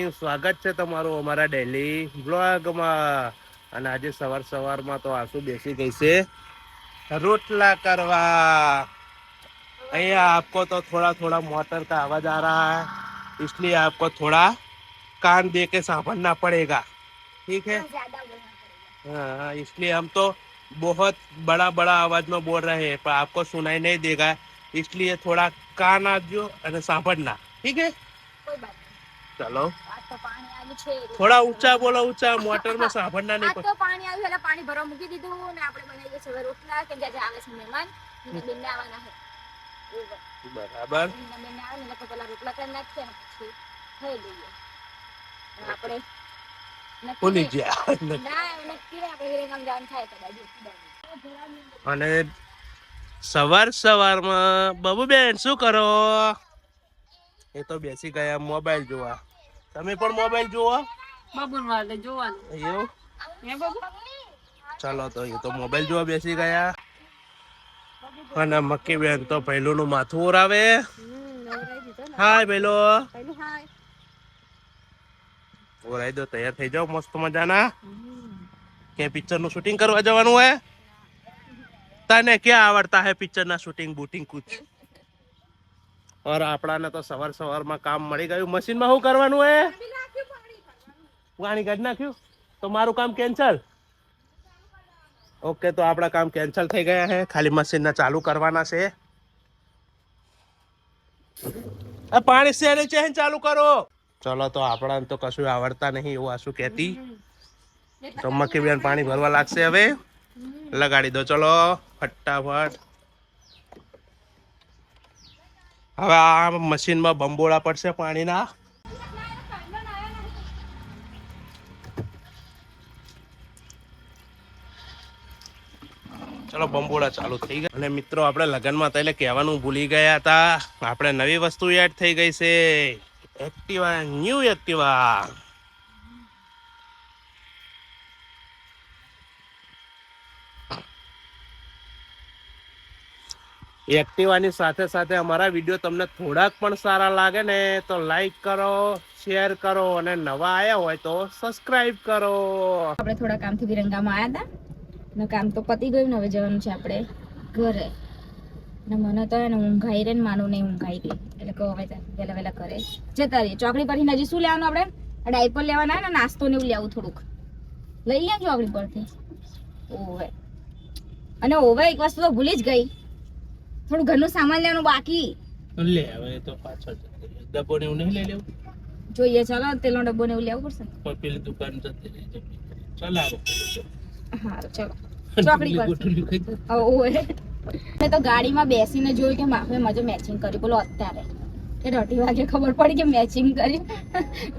Morning સ્વાગત છે તમારું અમારા ડેલી બ્લોગમાં અને આજે સવાર સવારમાં તો આસુ બેસી ગઈ છે રોટલા કરવા અહીંયા आपको तो थोड़ा थोड़ा मोटर का आवाज आ रहा है इसलिए आपको थोड़ा कान दे के संभलना पड़ेगा ठीक है हाँ इसलिए हम तो बहुत बड़ा बड़ा आवाज में बोल रहे हैं पर आपको सुनाई नहीं देगा इसलिए थोड़ा कान આપજો અને સાંભળના ઠીક है કોઈ બાત નહીં. ચલો થોડા ઊંચા બોલો ઊંચા મોટરમાં સાંભળના આજ નહીં તો પાણી આવ્યું એટલે પાણી ભરવા મૂકી દીધું ને આપણે બનાવીએ છીએ રોટલા કે જ્યાં આવે છે મહેમાન ને બેન આવવાના છે. બરાબર. બેન આવે ને તો પેલા રોટલા કરી નાખીએ ને પછી થઈ અને આપણે ભૂલી ગયા. ના અને સવાર સવારમાં બાબુબેન શું કરો? એ તો બેસી ગયા મોબાઈલ જોવા. તમે પણ મોબાઈલ જોવો બબુન વાલે જોવાનું. એવું? હે બબુ? ચાલો તો એ તો મોબાઈલ જોવા બેસી ગયા. અને મક્કી બેન તો પહેલું નું માથું ઓરાવે. હાય પહેલો ઓરાઈ દો તૈયાર થઈ જાઓ મસ્ત મજાના. કે પિક્ચરનું શૂટિંગ કરવા જવાનું હે? તને ક્યાં આવડતા હે પિક્ચર ના શૂટિંગ બૂટિંગ કુછ? ઓર આપણાને તો સવાર સવારમાં કામ મળી ગયું. મશીનમાં શું કરવાનું હે પાણી કાઢી નાખ્યું. તો મારું કામ કેન્સલ ઓકે, તો આપણા કામ કેન્સલ થઈ ગયા છે ખાલી મશીનને ચાલુ કરવાના છે. પાણી શેને ચેન ચાલુ કરો. ચલો, તો આપણાને તો કશું આવડતા નહીં એવું આશું કહેતી. તો મક્કી બેન પાણી ભરવા લાગશે હવે. લગાડી દો. ચલો, ફટાફટ. હવે આ મશીનમાં બંબોળા પડશે પાણીના. ચલો, બંબોળા ચાલુ થઈ ગયા. અને મિત્રો, આપણે લગ્નમાં એટલે કહેવાનું ભૂલી ગયા હતા. આપણે નવી વસ્તુ એડ થઈ ગઈ છે. એક્ટિવા ન્યૂ એક્ટિવા એક્ટિવાની સાથે સાથે અમારા વીડિયો તમને થોડાક પણ સારા લાગે ને, તો લાઈક કરો શેર કરો અને નવા આવ્યા હોય તો સબસ્ક્રાઇબ કરો. આપણે થોડા કામથી વિરંગામાં આવ્યા હતા. ને કામ તો પતી ગયું ને, હવે જવાનું છે આપણે ઘરે. ને મને તો એને ઊંઘાઈ રે ને માનું નહીં ઊંઘાઈ ગઈ એટલે કહો હવે વહેલા વહેલા કરે જતા રહીએ. ચોકડી પરથી હજી શું લેવાનું આપણે? ડાયપર લેવાના ને, નાસ્તો ને એવું લેવું થોડુંક. લઈ લે ચોકડી પરથી. ઓવે. અને ઓવે, એક વસ્તુ તો ભૂલી જ ગઈ. થોડું ઘરનું સામાન લેવાનું બાકી. લે હવે તો પાછળ ડબ્બો ને એવું નહીં લઈ લેવું? જોઈએ ચાલો તેલનો ડબ્બો ને એવું લેવું પડશે? પણ પેલી દુકાન જતી રહી ચાલ આવો હા ચલો. ચોકડી પર. ઓવે. મેં તો ગાડીમાં બેસીને જોયું કે માફે મજો મેચિંગ કર્યું બોલો અત્યારે. કે દોઢી વાગે ખબર પડી કે મેચિંગ કર્યું.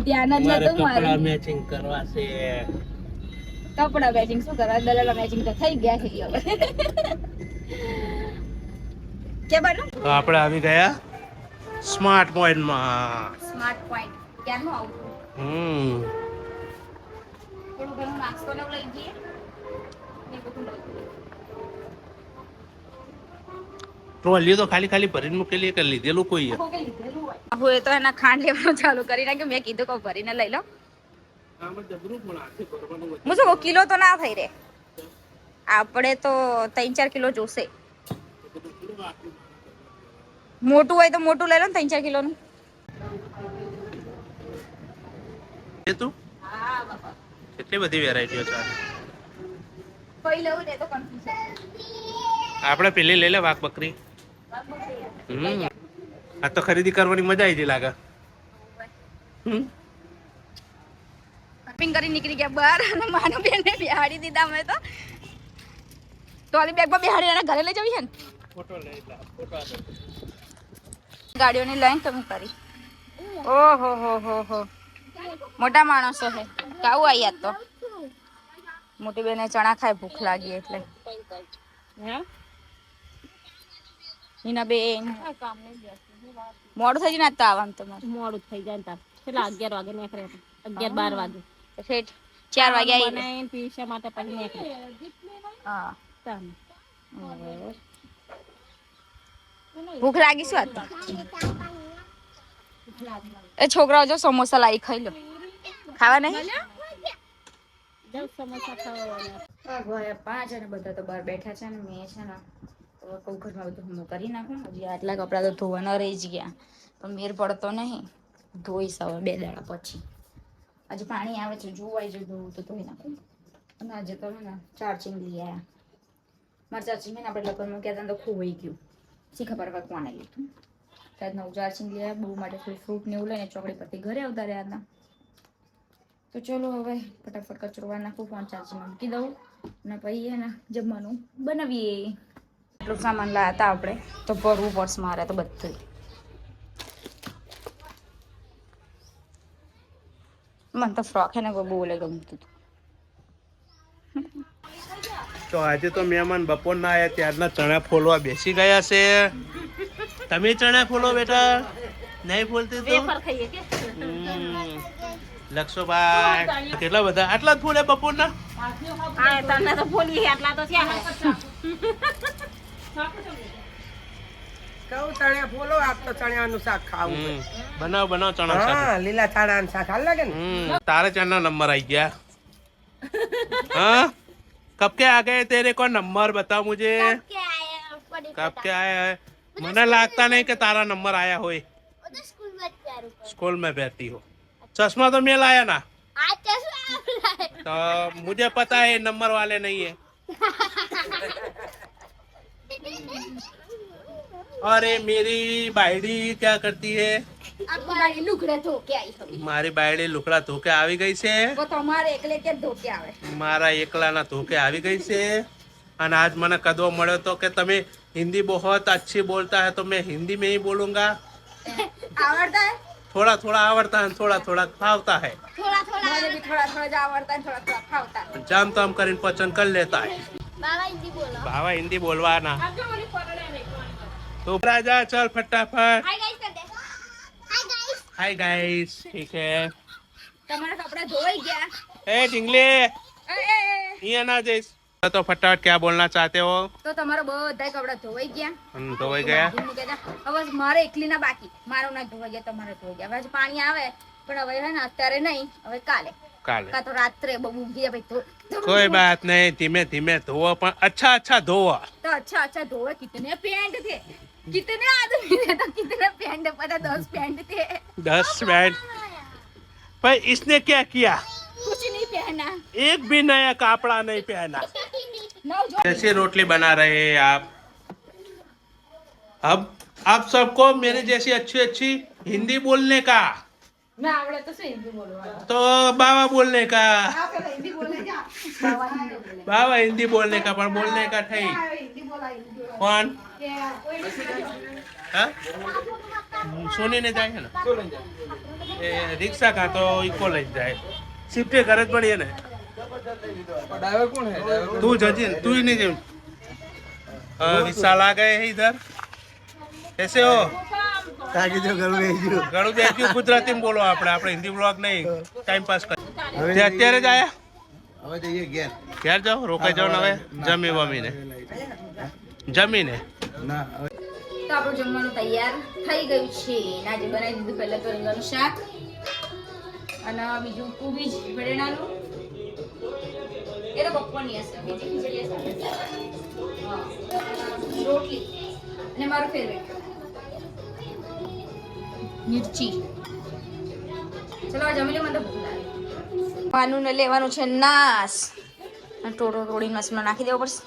ધ્યાન જ નતું મારું મેચિંગ કરવા છે. કપડા મેચિંગ શું કરવા? દલાલા મેચિંગ તો થઈ ગયા છે હવે. કે બનો તો આપણે આવી ગયા સ્માર્ટ પોઈન્ટમાં સ્માર્ટ પોઈન્ટ ક્યારનું આવું હમ થોડું ઘણું નાસ્તો ને લઈ જઈએ ને બધું લઈ ટ્રોલી તો ખાલી ખાલી ભરીને મૂકેલી કે લીધેલું કોઈ. હું એ તો એના ખાંડ લેવાનું ચાલુ કરી નાખ્યું મેં કીધું કે ભરીને લઈ લો. હું શું કિલો તો ના થઈ રે આપણે તો ત્રણ ચાર કિલો જોશે મોટું હોય તો મોટું લઈ લો ને ત્રણ ચાર કિલોનું. એ તું? કેટલી બધી વેરાયટીઓ છે? કઈ લેવું ને તો કન્ફ્યુઝન આપણે પેલી લઈ લે વાઘ બકરી. હમ. આ તો ખરીદી કરવાની મજા આવી લાગે. હમ. શોપિંગ કરી નીકળી ગયા બહાર અને માનું બેનને બિહાડી દીધા અમે તો. બેગ બેગમાં બિહાડી એના ઘરે લઈ જવી છે ને? ફોટો લઈ લે ફોટો આગળ ગાડીઓની લાઈન તમે કરી ઓહો હો હો હો. મોટા માણસો છે કાવું આયા તો. મોટી બેને ચણા ખાય ભૂખ લાગી એટલે. હિના બેન. મોડું થઈ જાય ને તો આવવાનું તમારે. મોડું થઈ જાય ને તાર. કેટલા અગિયાર વાગે નીકળે અગિયાર બાર વાગે. ફેટ ચાર વાગે આવી પીસા માટે પછી નીકળે હા. તાન. ભૂખ લાગી શું આજ એ છોકરાઓ જો સમોસા લાવી ખાઈ લો. ખાવા નહીં? સમોસા ખાવા પાંચ અને બધા તો બહાર બેઠા છે ને, મેં છે ને કહું કરી નાખું હજી આટલા કપડાં તો ધોવાના રહી જ ગયા. પણ મેર પડતો નહીં. ધોઈશ હવે બે દાડા પછી. આજે પાણી આવે છે, જોવાય જો ધોવું તો ધોઈ નાખું. અને આજે તો ને ચાર્જિંગ લઈ આવ્યા મારા ચાર્જિંગ ને આપણે લગ્નમાં કહેતા તો ખોવાઈ ગયું. શી ખબર હવે કોને લીધું ત્યાં નવું ચાર્જિંગ લઈ આવ્યા બહુ માટે થોડી ફ્રૂટ ને એવું લઈને ચોકડી પરથી ઘરે આવતા રહ્યા હતા. તો ચલો હવે ફટાફટ કચરો નાખું ફોન ચાર્જિંગમાં મૂકી દઉં અને પછી એને જમવાનું બનાવીએ. એટલું સામાન લાયા હતા આપણે, તો ભરવું પડશે મારે તો બધું. મને તો ફ્રોક એને બહુ બોલે ગમતું હતું. તો આજે તો મહેમાન બપોરના આવ્યા ત્યારના ચણા ફોલવા બેસી ગયા છે. તમે ચણા ફોલો બેટા? નહીં ફોલતી તો? લક્ષોભાઈ કેટલા બધા? આટલા જ ફોલે બપોરના? બનાવ બનાવ ચણા લીલા ચણા શાક. હાલ લાગે તારે ચણા નંબર આઈ ગયા. હા? कब के आ गए तेरे को नंबर बता मुझे कब के आया है मैंने लगता नहीं कि तारा नंबर आया हो स्कूल में बैठती हो चश्मा तो मैं लाया ना तो मुझे पता है नंबर वाले नहीं है अरे मेरी बायडी क्या करती है લુગડે ધોકે આવી મારી બાયડી લુકડા ધોકે આવી ગઈ છે તો તમારે એકલે કે ધોકે આવે મારા એકલાના ધોકે આવી ગઈ છે અને આજ મને કદવો મળ્યો તો કે તમે हिंदी बहुत अच्छी बोलता है तो मैं हिंदी में ही बोलूंगा આવડતા હે थोड़ा थोड़ा आवड़ता है थोड़ा थोड़ा फावता है મને બી થોડા થોડા જ આવડતા ને થોડા થોડા ફાવતા जाम ताम કરીને પચન कर लेता है बाबा हिंदी बोलवाना तो राजा चल फटाफट हाय गाइस ठीक है તમારા કપડા ધોઈ ગયા ए टिंगले એ, એ, એ. ये ना जैस तो फटाफट क्या बोलना चाहते हो તો તમારા બધા કપડા ધોવાઈ ગયા हम तो वही गया બાંધીને મૂક્યા હતા. હવે મારે એકલી ના બાકી મારું ના ધોવાઈ ગયા તમારે ધોવાઈ ગયા હવે હજી પાણી આવે પણ હવે હે ને અત્યારે નહીં હવે કાલે काले કાં તો રાત્રે બહુ ઊંઘી જાય ભાઈ ધો- ધો- कोई बात नहीं धीमे धीमे धोवो पण अच्छा अच्छा धोवो तो अच्छा अच्छा धोए कितने पेंट थे कितने आदमी थे तो कितने पेंट पता दस पेंट थे। दस पर इसने क्या किया? कुछ नहीं पहना। एक भी नया कपड़ा नहीं पहना। जैसे रोटली बना रहे हैं आप? अब आप सबको मेरे जैसी अच्छी अच्छी हिंदी बोलने का मैं आवड़े तो से हिंदी बोलवा तो बाबा बोलने का आप पहले हिंदी बोलने जा बाबा हिंदी बोले बाबा हिंदी बोलने का पर बोलने का नहीं हिंदी बोला हिंदी बोला कौन क्या कोई हाँ सोनी ने जाए है ना એ રિક્ષા કાં તો ઇકો લઈ જ જાય શિફ્ટે ઘરે જ પડીએ ને તું જજી ને તું નહીં જેમ વિશાલ આ ગયે હે ઇધર कैसे हो ઘણું બેઠ્યું ગુજરાતીમાં બોલો આપણે. આપણે હિન્દી બ્લોગ નહીં. ટાઈમ પાસ કરી. અત્યારે જ આયા? હવે જઈએ ઘેર. ઘેર જાઓ? રોકાઈ જાઓ હવે? જમી વમીને. જમીને? ના તો આપણું જમવાનું તૈયાર થઈ ગયું છે. આજે બનાવી દીધું પહેલા તો રીંગણનું શાક અને બીજું કોબીજ ભરેણાનું એ તો બપોરની હશે. બીજી ખીચડી હશે. રોટલી. અને મારું ફેવરેટ મિર્ચી ચલો આ જમી લો મને તો ભૂખ લાગે પાનું ને લેવાનું છે નાસ અને ટોટો તોડીને નાખી દેવો પડશે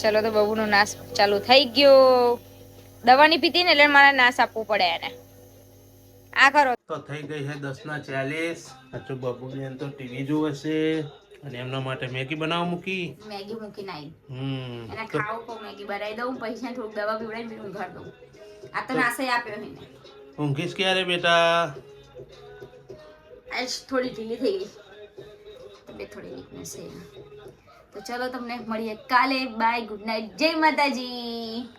ચલો તો બબુનો નાશ ચાલુ થઈ ગયો દવાની પીતી ને એટલે મારે નાશ આપવું પડે એને આ કરો તો થઈ ગઈ છે દસ ના ચાલીસ હજુ બબુબેન તો ટીવી જુએ છે અને એમના માટે મેગી બનાવવા મૂકી. મેગી મૂકીને આવી હમ એને તો ખાવું કહું મેગી બનાવી દઉં પછી થોડુંક દવા પીવડાવીને પછી ઊંઘાડ દઉં. આ તો નાસે આપ્યો એને ઊંઘીશ ક્યારે બેટા? આજ થોડી ઢીલી થઈ ગઈ. તબિયત થોડી વીકનેસ છે. તો ચલો તમને મળીએ કાલે. બાય ગુડ નાઇટ જય માતાજી.